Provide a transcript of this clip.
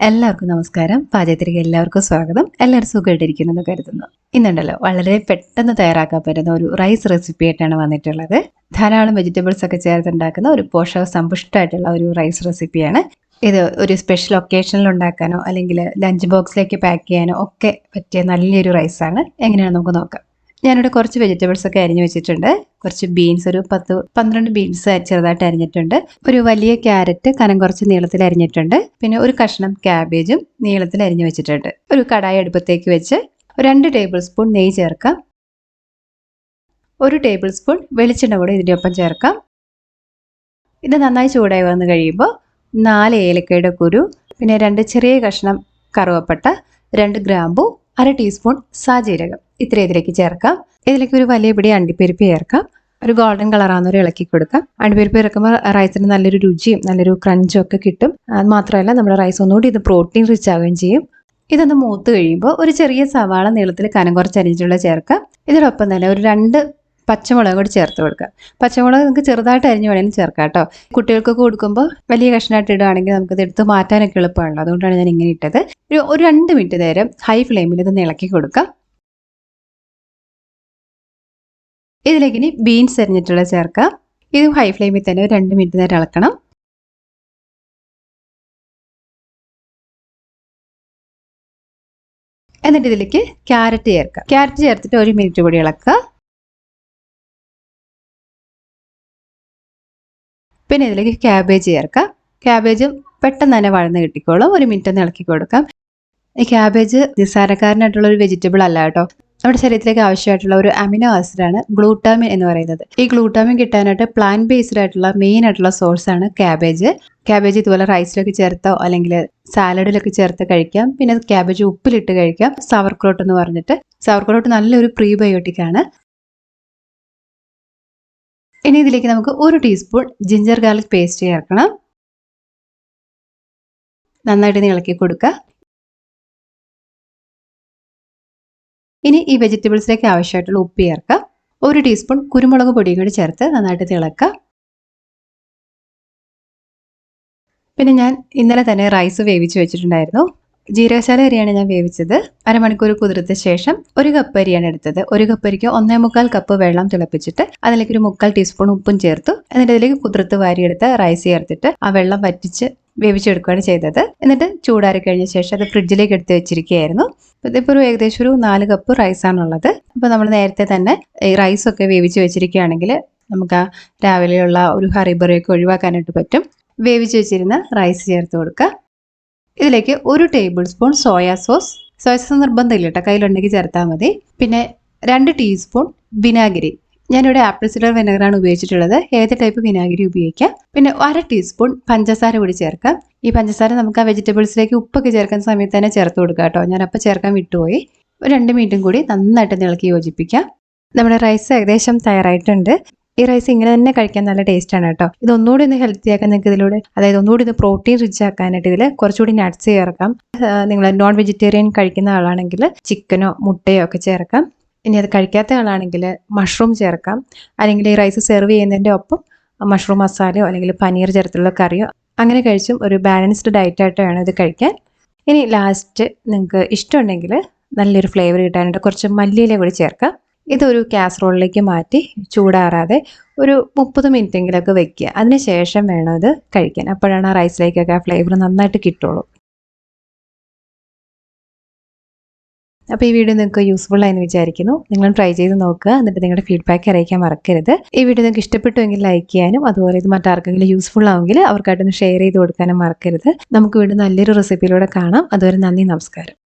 എല്ലാവർക്കും നമസ്കാരം. പാചകത്തിലേക്ക് എല്ലാവർക്കും സ്വാഗതം. എല്ലാവരും സുഖമായിട്ടിരിക്കുന്നു കരുതുന്നു. ഇന്നുണ്ടല്ലോ വളരെ പെട്ടെന്ന് തയ്യാറാക്കാൻ പറ്റുന്ന ഒരു റൈസ് റെസിപ്പി ആയിട്ടാണ് വന്നിട്ടുള്ളത്. ധാരാളം വെജിറ്റബിൾസ് ഒക്കെ ചേർത്തുണ്ടാക്കുന്ന ഒരു പോഷക സമ്പുഷ്ടമായിട്ടുള്ള ഒരു റൈസ് റെസിപ്പിയാണ് ഇത് ഒരു സ്പെഷ്യൽ ഒക്കേഷനിൽ ഉണ്ടാക്കാനോ അല്ലെങ്കിൽ ലഞ്ച് ബോക്സിലേക്ക് പാക്ക് ചെയ്യാനോ ഒക്കെ പറ്റിയ നല്ലൊരു റൈസാണ് എങ്ങനെയാണ് നമുക്ക് നോക്കാം. ഞാനിവിടെ കുറച്ച് വെജിറ്റബിൾസ് ഒക്കെ അരിഞ്ഞു വെച്ചിട്ടുണ്ട്. കുറച്ച് ബീൻസ് ഒരു പത്ത് പന്ത്രണ്ട് ബീൻസ് ചെറുതായിട്ട് അരിഞ്ഞിട്ടുണ്ട്. ഒരു വലിയ ക്യാരറ്റ് കനം കുറച്ച് നീളത്തിൽ അരിഞ്ഞിട്ടുണ്ട്. പിന്നെ ഒരു കഷ്ണം ക്യാബേജും നീളത്തിൽ അരിഞ്ഞു വെച്ചിട്ടുണ്ട്. ഒരു കടായി അടുപ്പത്തേക്ക് വെച്ച് രണ്ട് ടേബിൾ സ്പൂൺ നെയ്യ് ചേർക്കാം. ഒരു ടേബിൾ സ്പൂൺ വെളിച്ചെണ്ണ കൂടെ ഇതിന്റെ ഒപ്പം ചേർക്കാം. ഇത് നന്നായി ചൂടായി വന്നു കഴിയുമ്പോൾ നാല് ഏലക്കയുടെ കുരു പിന്നെ രണ്ട് ചെറിയ കഷ്ണം കറുവപ്പട്ട രണ്ട് ഗ്രാമ്പു അര ടീസ്പൂൺ സാജീരകം. ഇത്ര ഇതിലേക്ക് ചേർക്കാം. ഇതിലേക്ക് ഒരു വലിയ പിടി അണ്ടിപ്പരിപ്പ് ചേർക്കാം. ഒരു ഗോൾഡൻ കളറാകുന്നൊരു ഇളക്കി കൊടുക്കാം. അണ്ടിപ്പരിപ്പ് ഇറക്കുമ്പോൾ റൈസിന് നല്ലൊരു രുചിയും നല്ലൊരു ക്രഞ്ചും ഒക്കെ കിട്ടും. അത് മാത്രമല്ല നമ്മുടെ റൈസ് ഒന്നുകൂടി ഇത് പ്രോട്ടീൻ റിച്ച് ആവുകയും ചെയ്യും. ഇതൊന്ന് മൂത്ത് കഴിയുമ്പോൾ ഒരു ചെറിയ സവാള നീളത്തിൽ കനം കുറച്ച് അരിഞ്ഞിട്ടുള്ള ചേർക്കാം. ഇതിനൊപ്പം തന്നെ ഒരു രണ്ട് പച്ചമുളക് കൂടി ചേർത്ത് കൊടുക്കുക. പച്ചമുളക് നിങ്ങൾക്ക് ചെറുതായിട്ട് അരിഞ്ഞ് വേണമെങ്കിലും ചേർക്കാം കേട്ടോ. കുട്ടികൾക്കൊക്കെ കൊടുക്കുമ്പോൾ വലിയ കഷ്ണമായിട്ട് ഇടുകയാണെങ്കിൽ നമുക്കത് എടുത്ത് മാറ്റാനൊക്കെ എളുപ്പമാണല്ലോ. അതുകൊണ്ടാണ് ഞാൻ ഇങ്ങനെ ഇട്ടത്. ഒരു ഒരു രണ്ട് മിനിറ്റ് നേരം ഹൈ ഫ്ലെയിമിൽ ഇത് ഇളക്കി കൊടുക്കാം ഇതിലേക്ക് ഇനി ബീൻസ് അരിഞ്ഞിട്ടുള്ള ചേർക്കാം ഇത് ഹൈ ഫ്ലെയിമിൽ തന്നെ ഒരു രണ്ട് മിനിറ്റ് നേരം ഇളക്കണം. എന്നിട്ട് ഇതിലേക്ക് ക്യാരറ്റ് ചേർക്കാം ക്യാരറ്റ് ചേർത്തിട്ട് ഒരു മിനിറ്റ് കൂടി ഇളക്കുക. പിന്നെ ഇതിലേക്ക് ക്യാബേജ് ചേർക്കാം. ക്യാബേജും പെട്ടെന്ന് തന്നെ വഴന്ന് കിട്ടിക്കോളും. ഒരു മിനിറ്റ് ഒന്ന് ഇളക്കി കൊടുക്കാം. ഈ ക്യാബേജ് നിസ്സാരക്കാരനായിട്ടുള്ള ഒരു വെജിറ്റബിൾ അല്ല കേട്ടോ. നമ്മുടെ ശരീരത്തിലേക്ക് ആവശ്യമായിട്ടുള്ള ഒരു അമിനോ ആസിഡാണ് ഗ്ലൂട്ടാമിൻ എന്ന് പറയുന്നത്. ഈ ഗ്ലൂട്ടാമിൻ കിട്ടാനായിട്ട് പ്ലാന്റ് ബേസ്ഡ് ആയിട്ടുള്ള മെയിൻ ആയിട്ടുള്ള സോഴ്സ് ആണ് ക്യാബേജ് ക്യാബേജ് ഇതുപോലെ റൈസിലൊക്കെ ചേർത്തോ അല്ലെങ്കിൽ സാലഡിലൊക്കെ ചേർത്ത് കഴിക്കാം. പിന്നെ ക്യാബേജ് ഉപ്പിലിട്ട് കഴിക്കാം. സവർക്രോട്ട് എന്ന് പറഞ്ഞിട്ട്. സവർക്രോട്ട് നല്ലൊരു പ്രീബയോട്ടിക് ആണ്. ഇനി ഇതിലേക്ക് നമുക്ക് ഒരു ടീസ്പൂൺ ജിഞ്ചർ ഗാർലിക് പേസ്റ്റ് ചേർക്കണം. നന്നായിട്ട് ഇളക്കി കൊടുക്കുക. ഇനി ഈ വെജിറ്റബിൾസിലേക്ക് ആവശ്യമായിട്ടുള്ള ഉപ്പ് ചേർക്കുക. ഒരു ടീസ്പൂൺ കുരുമുളക് പൊടിയും കൂടി ചേർത്ത് നന്നായിട്ട് തിളക്കുക പിന്നെ ഞാൻ ഇന്നലെ തന്നെ റൈസ് വേവിച്ച് വെച്ചിട്ടുണ്ടായിരുന്നു. ജീരകശാല അരിയാണ് ഞാൻ വേവിച്ചത്. അരമണിക്കൂർ കുതിർത്ത ശേഷം ഒരു കപ്പ് അരിയാണ് എടുത്തത്. ഒരു കപ്പ് അരിക്ക് ഒന്നേ മുക്കാൽ കപ്പ് വെള്ളം തിളപ്പിച്ചിട്ട് അതിലേക്ക് ഒരു മുക്കാൽ ടീസ്പൂൺ ഉപ്പും ചേർത്തു. എന്നിട്ട് അതിലേക്ക് കുതിർത്ത് വാരിയെടുത്ത് റൈസ് ചേർത്തിട്ട് ആ വെള്ളം വറ്റിച്ച് വേവിച്ചെടുക്കുകയാണ് ചെയ്തത്. എന്നിട്ട് ചൂടാറി കഴിഞ്ഞ ശേഷം അത് ഫ്രിഡ്ജിലേക്ക് എടുത്ത് വെച്ചിരിക്കുകയായിരുന്നു. ഇതിപ്പോൾ ഒരു ഏകദേശം ഒരു നാല് കപ്പ് റൈസാണുള്ളത് അപ്പോൾ നമ്മൾ നേരത്തെ തന്നെ ഈ റൈസൊക്കെ വേവിച്ച് വെച്ചിരിക്കുകയാണെങ്കിൽ നമുക്ക് ആ രാവിലെയുള്ള ഒരു ഹറിബറിയൊക്കെ ഒഴിവാക്കാനായിട്ട് പറ്റും. വേവിച്ച് വെച്ചിരുന്ന റൈസ് ചേർത്ത് കൊടുക്കുക. ഇതിലേക്ക് ഒരു tablespoon soya sauce soya sauce നിർബന്ധമില്ല കേട്ടോ കയ്യിലുണ്ടെങ്കിൽ ചേർത്താൽ മതി. പിന്നെ രണ്ട് ടീസ്പൂൺ വിനാഗിരി. ഞാനിവിടെ ആപ്പിൾ സിഡർ വിനെഗറാണ് ഉപയോഗിച്ചിട്ടുള്ളത്. ഏത് ടൈപ്പ് വിനാഗിരി ഉപയോഗിക്കാം. പിന്നെ അര ടീസ്പൂൺ പഞ്ചസാര കൂടി ചേർക്കാം. ഈ പഞ്ചസാര നമുക്ക് ആ വെജിറ്റബിൾസിലേക്ക് ഉപ്പൊക്കെ ചേർക്കുന്ന സമയത്ത് തന്നെ ചേർത്ത് കൊടുക്കാം കേട്ടോ ഞാനപ്പോൾ ചേർക്കാൻ വിട്ടുപോയി. രണ്ട് മിനിറ്റും കൂടി നന്നായിട്ട് ഇളക്കി യോജിപ്പിക്കാം. നമ്മുടെ റൈസ് ഏകദേശം തയ്യാറായിട്ടുണ്ട്. ഈ റൈസ് ഇങ്ങനെ തന്നെ കഴിക്കാൻ നല്ല ടേസ്റ്റ് ആണ് കേട്ടോ. ഇത് ഒന്നുകൂടി ഒന്ന് ഹെൽത്തി ആക്കാൻ നിങ്ങൾക്ക് ഇതിലൂടെ അതായത് ഒന്നുകൂടി ഒന്ന് പ്രോട്ടീൻ റിച്ച് ആക്കാനായിട്ട് ഇതിൽ കുറച്ചുകൂടി നട്ട്സ് ചേർക്കാം. നിങ്ങൾ നോൺ വെജിറ്റേറിയൻ കഴിക്കുന്ന ആളാണെങ്കിൽ ചിക്കനോ മുട്ടയോ ഒക്കെ ചേർക്കാം. ഇനി അത് കഴിക്കാത്ത ആളാണെങ്കിൽ മഷ്റൂം ചേർക്കാം. അല്ലെങ്കിൽ ഈ റൈസ് സെർവ് ചെയ്യുന്നതിന്റെ ഒപ്പം മഷ്റൂം മസാലയോ അല്ലെങ്കിൽ പനീർ ചേർത്തുള്ള കറിയോ അങ്ങനെ കഴിച്ചും ഒരു ബാലൻസ്ഡ് ഡയറ്റായിട്ട് വേണം ഇത് കഴിക്കാൻ. ഇനി ലാസ്റ്റ് നിങ്ങൾക്ക് ഇഷ്ടമുണ്ടെങ്കിൽ നല്ലൊരു ഫ്ലേവർ കിട്ടാനായിട്ട് കുറച്ച് മല്ലിയില കൂടി ചേർക്കാം. ഇതൊരു കാസറോളിലേക്ക് മാറ്റി ചൂടാറാതെ ഒരു മുപ്പത് മിനിറ്റെങ്കിലൊക്കെ വെക്കുക. അതിന് ശേഷം വേണം ഇത് കഴിക്കാൻ. അപ്പോഴാണ് ആ റൈസിലേക്കൊക്കെ ആ ഫ്ലേവർ നന്നായിട്ട് കിട്ടുള്ളൂ. അപ്പോൾ ഈ വീഡിയോ നിങ്ങൾക്ക് യൂസ്ഫുൾ ആയെന്ന് വിചാരിക്കുന്നു. നിങ്ങൾ ട്രൈ ചെയ്ത് നോക്കുക. എന്നിട്ട് നിങ്ങളുടെ ഫീഡ്ബാക്ക് അറിയിക്കാൻ മറക്കരുത്. ഈ വീഡിയോ നിങ്ങൾക്ക് ഇഷ്ടപ്പെട്ടുവെങ്കിൽ ലൈക്ക് ചെയ്യാനും അതുപോലെ ഇത് മറ്റാർക്കെങ്കിലും യൂസ്ഫുൾ ആവുമെങ്കിൽ അവർക്കായിട്ടൊന്ന് ഷെയർ ചെയ്ത് കൊടുക്കാനും മറക്കരുത്. നമുക്ക് വീണ്ടും നല്ലൊരു റെസിപ്പിയിലൂടെ കാണാം. അതുവരെ നന്ദി നമസ്കാരം.